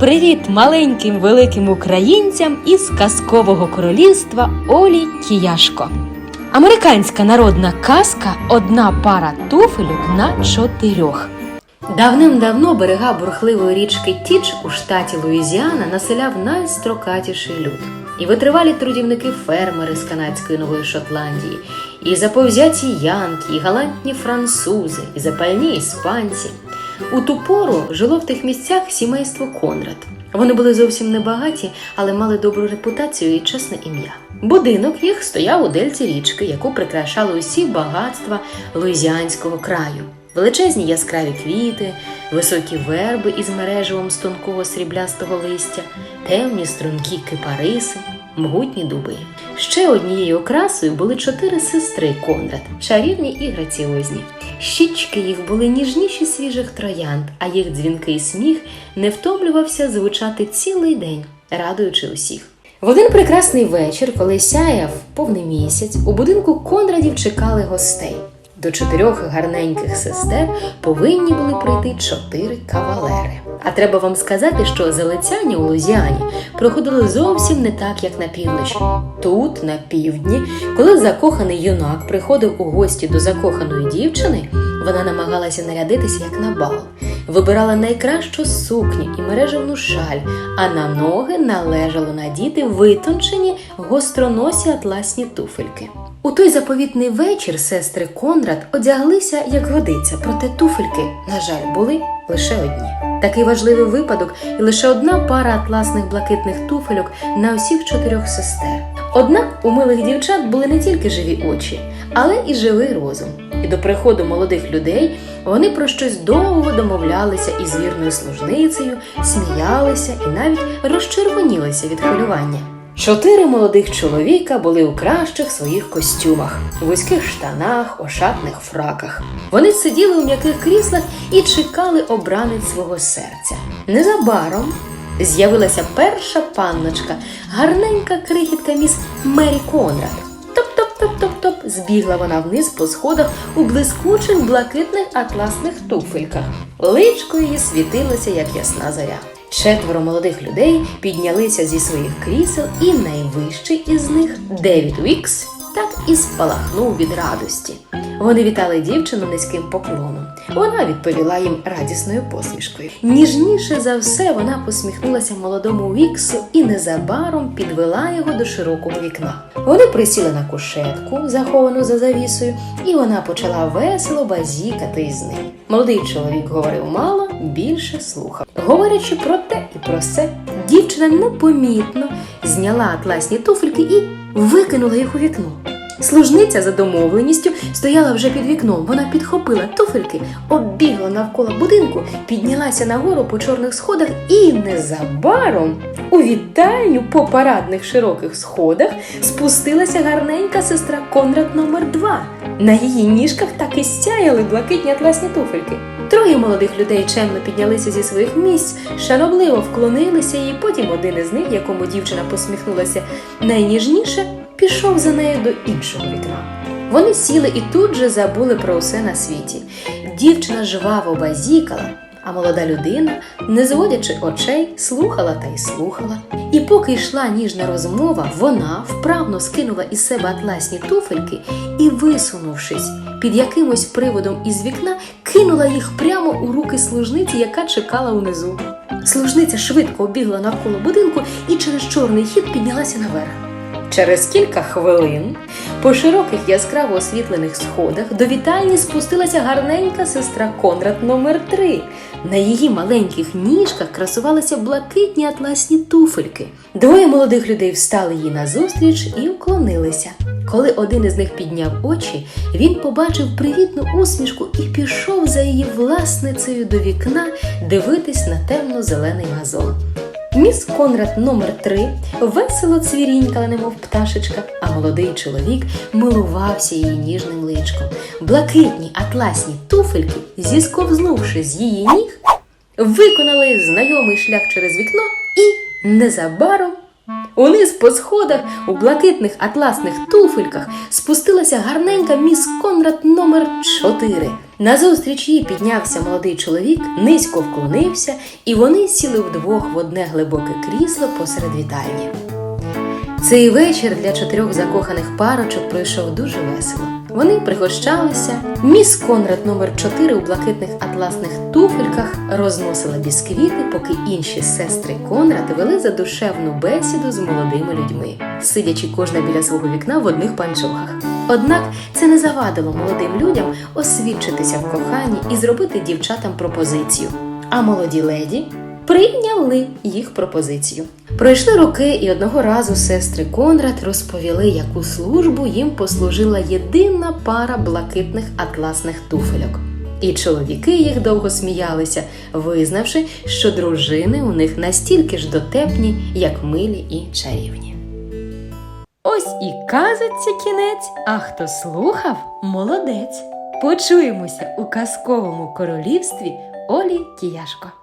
Привіт маленьким великим українцям із казкового королівства Олі Кіяшко. Американська народна казка Одна пара туфелюк на чотирьох. Давним-давно берега бурхливої річки Тіч у штаті Луїзіана населяв найстрокатіший люд. І витривалі трудівники фермери з канадської Нової Шотландії, і заповзяті янки, і галантні французи, і запальні іспанці. У ту пору жило в тих місцях сімейство Конрад. Вони були зовсім небагаті, але мали добру репутацію і чесне ім'я. Будинок їх стояв у дельці річки, яку прикрашали усі багатства луїзіанського краю. Величезні яскраві квіти, високі верби із мереживом з тонкого сріблястого листя, темні стрункі кипариси, могутні дуби. Ще однією окрасою були чотири сестри Конрад, чарівні і граціозні. Щічки їх були ніжніші свіжих троянд, а їх дзвінкий сміх не втомлювався звучати цілий день, радуючи усіх. В один прекрасний вечір, коли сяяв повний місяць, у будинку Конрадів чекали гостей. До чотирьох гарненьких сестер повинні були прийти чотири кавалери. А треба вам сказати, що залицяння у Лузіані проходили зовсім не так, як на півночі. Тут, на півдні, коли закоханий юнак приходив у гості до закоханої дівчини, вона намагалася нарядитися як на бал, вибирала найкращу сукню і мережевну шаль, а на ноги належало надіти витончені гостроносі атласні туфельки. У той заповітний вечір сестри Конрад одяглися як годиться, проте туфельки, на жаль, були лише одні. Такий важливий випадок, і лише одна пара атласних блакитних туфельок на усіх чотирьох сестер. Однак у милих дівчат були не тільки живі очі, але і живий розум. І до приходу молодих людей вони про щось довго домовлялися із вірною служницею, сміялися і навіть розчервонілися від хвилювання. Чотири молодих чоловіка були у кращих своїх костюмах, вузьких штанах, ошатних фраках. Вони сиділи у м'яких кріслах і чекали обранець свого серця. Незабаром з'явилася перша панночка, гарненька крихітка міс Мері Конрад. Топ-топ-топ-топ-топ збігла вона вниз по сходах у блискучих блакитних атласних туфельках. Личко її світилося, як ясна заря. Четверо молодих людей піднялися зі своїх крісел, і найвищий із них Девід Вікс так і спалахнув від радості. Вони вітали дівчину низьким поклоном. Вона відповіла їм радісною посмішкою. Ніжніше за все вона посміхнулася молодому Віксу і незабаром підвела його до широкого вікна. Вони присіли на кушетку, заховану за завісою, і вона почала весело базікати із ним. Молодий чоловік говорив мало, більше слухав. Говорячи про те і про все, дівчина непомітно зняла атласні туфельки і викинула їх у вікно. Служниця за домовленістю стояла вже під вікном. Вона підхопила туфельки, оббігла навколо будинку, піднялася нагору по чорних сходах і незабаром у вітальню по парадних широких сходах спустилася гарненька сестра Конрад номер 2 На її ніжках так і сяяли блакитні атласні туфельки. Троє молодих людей чемно піднялися зі своїх місць, шанобливо вклонилися, і потім один із них, якому дівчина посміхнулася найніжніше, пішов за нею до іншого вікна. Вони сіли і тут же забули про усе на світі. Дівчина жваво базікала, а молода людина, не зводячи очей, слухала та й слухала. І поки йшла ніжна розмова, вона вправно скинула із себе атласні туфельки і, висунувшись під якимось приводом із вікна, кинула їх прямо у руки служниці, яка чекала унизу. Служниця швидко обігла навколо будинку і через чорний хід піднялася наверх. Через кілька хвилин по широких яскраво освітлених сходах до вітальні спустилася гарненька сестра Конрад номер 3 На її маленьких ніжках красувалися блакитні атласні туфельки. Двоє молодих людей встали їй назустріч і вклонилися. Коли один із них підняв очі, він побачив привітну усмішку і пішов за її власницею до вікна дивитись на темно-зелений газон. Міс Конрад номер 3 весело цвірінькала, немов пташечка, а молодий чоловік милувався її ніжним личком. Блакитні атласні туфельки, зісковзнувши з її ніг, виконали знайомий шлях через вікно і незабаром Униз по сходах у блакитних атласних туфельках спустилася гарненька міс Конрад номер 4 Назустріч їй піднявся молодий чоловік, низько вклонився, і вони сіли вдвох в одне глибоке крісло посеред вітальні. Цей вечір для чотирьох закоханих парочок пройшов дуже весело. Вони пригощалися. Міс Конрад номер 4 у блакитних атласних туфельках розносила бісквіти, поки інші сестри Конрад вели задушевну бесіду з молодими людьми, сидячи кожна біля свого вікна в одних панчохах. Однак це не завадило молодим людям освідчитися в коханні і зробити дівчатам пропозицію. А молоді леді прийняли їх пропозицію. Пройшли роки, і одного разу сестри Конрад розповіли, яку службу їм послужила єдина пара блакитних атласних туфельок. І чоловіки їх довго сміялися, визнавши, що дружини у них настільки ж дотепні, як милі і чарівні. Ось і казаться кінець, а хто слухав, молодець. Почуємося у казковому королівстві Олі Кіяшко.